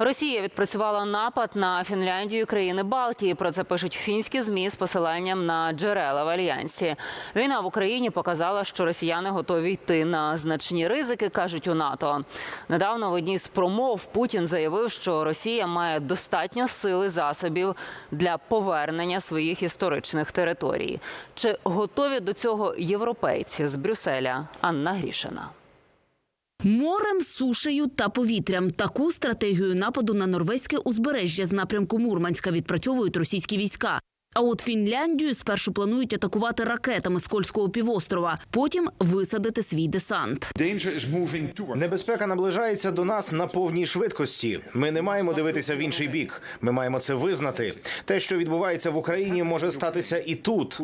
Росія відпрацювала напад на Фінляндію і країни Балтії. Про це пишуть фінські змі з посиланням на джерела в альянсі. Війна в Україні показала, що росіяни готові йти на значні ризики, кажуть у НАТО. Недавно в одній з промов Путін заявив, що Росія має достатньо сили засобів для повернення своїх історичних територій. Чи готові до цього європейці з Брюсселя? Анна Грішина. Морем, сушею та повітрям таку стратегію нападу на норвезьке узбережжя з напрямку Мурманська відпрацьовують російські війська. А от Фінляндію спершу планують атакувати ракетами з Кольського півострова, потім висадити свій десант. Danger is moving towards. Небезпека наближається до нас на повній швидкості. Ми не маємо дивитися в інший бік. Ми маємо це визнати. Те, що відбувається в Україні, може статися і тут.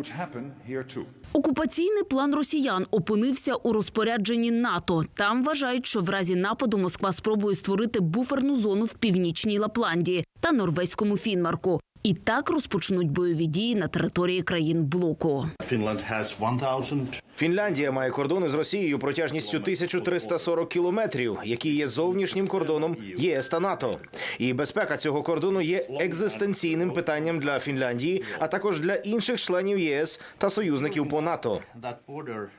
Окупаційний план росіян опинився у розпорядженні НАТО. Там вважають, що в разі нападу Москва спробує створити буферну зону в північній Лапландії та норвезькому Фінмарку. І так розпочнуть бойові дії на території країн блоку. Finland has 1,000 Фінляндія має кордони з Росією протяжністю 1340 кілометрів, які є зовнішнім кордоном ЄС та НАТО. І безпека цього кордону є екзистенційним питанням для Фінляндії, а також для інших членів ЄС та союзників по НАТО.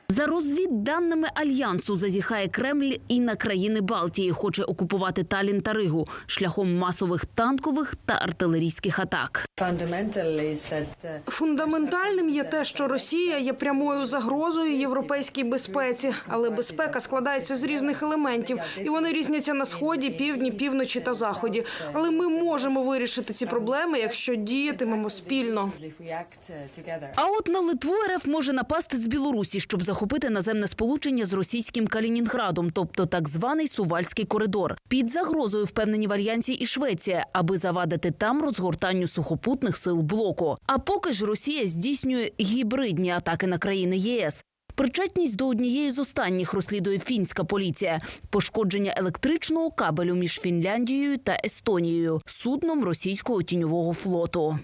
За розвідданими альянсу зазіхає Кремль і на країни Балтії. Хоче окупувати Талін та Ригу шляхом масових танкових та артилерійських атак. Uh, Фундаментальним є те, що Росія є прямою загрозою європейській безпеці, але безпека складається з різних елементів, і вони різняться на сході, півдні, півночі та заході. Але ми можемо вирішити ці проблеми, якщо діятимемо спільно. А от на Литву РФ може напасти з Білорусі, щоб захопити наземне сполучення з російським Калінінградом, тобто так званий Сувальський коридор. Під загрозою впевнені в альянсі і Швеція, аби завадити там розгортанню сухопутних сил блоку. А поки ж Росія здійснює гібридні атаки на країни ЄС. Причетність до однієї з останніх розслідує фінська поліція. Пошкодження електричного кабелю між Фінляндією та Естонією судном російського тіньового флоту.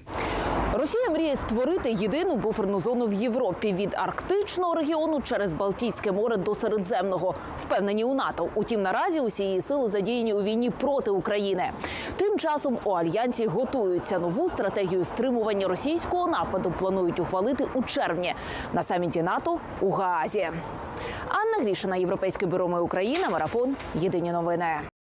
Росія мріє створити єдину буферну зону в Європі від арктичного регіону через Балтійське море до Середземного. Впевнені у НАТО. Утім, наразі усі її сили задіяні у війні проти України. Тим часом у альянсі готуються нову стратегію стримування російського нападу. Планують ухвалити у червні на саміті НАТО у Гаазі. Анна Грішина, Європейське бюро «Ми Україна, марафон. Єдині новини.